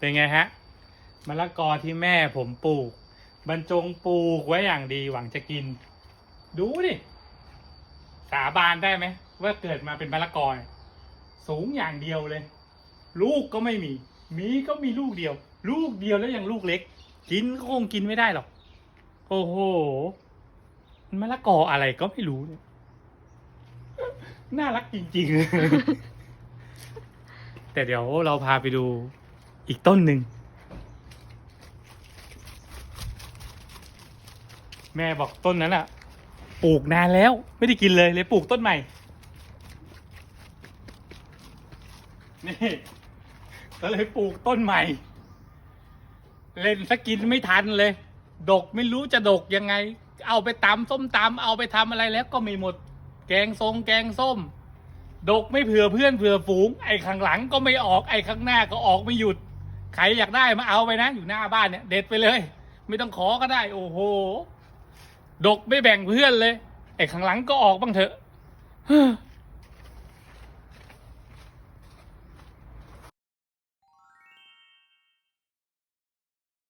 เป็นไงฮะมะละกอที่แม่ผมปลูก บรรจงปลูกไว้อย่างดีหวังจะกิน ดูดิสาบานได้ไหมว่าเกิดมาเป็นมะละกอเนี่ยสูงอย่างเดียวเลย ลูกก็ไม่มี มีก็มีลูกเดียว ลูกเดียวแล้วยังลูกเล็ก กินก็คงกินไม่ได้หรอก โอ้โหมันมะละกออะไรก็ไม่รู้เนี่ยน่ารักจริงๆ แต่เดี๋ยวเราพาไปดู อีกต้นหนึ่ง แม่บอกต้นนั้นอะปลูกนานแล้ว ไม่ได้กินเลยเลยปลูกต้นใหม่ นี่ก็เลยปลูกต้นใหม่ เล่นสกินไม่ทันเลย ดกไม่รู้จะดกยังไง เอาไปตำส้มตำเอาไปทำอะไรแล้วก็ไม่หมด แกงทรงแกงส้ม ดกไม่เผื่อเพื่อนเผื่อฝูง ไอ้ข้างหลังก็ไม่ออกไอ้ข้างหน้าก็ออกไม่หยุด ใครอยากได้มาเอาไปนะ อยู่หน้าบ้านเนี่ย เด็ดไปเลย ไม่ต้องขอก็ได้ โอ้โห ดกไม่แบ่งเพื่อนเลย ไอ้ข้างหลังก็ออกบ้างเถอะ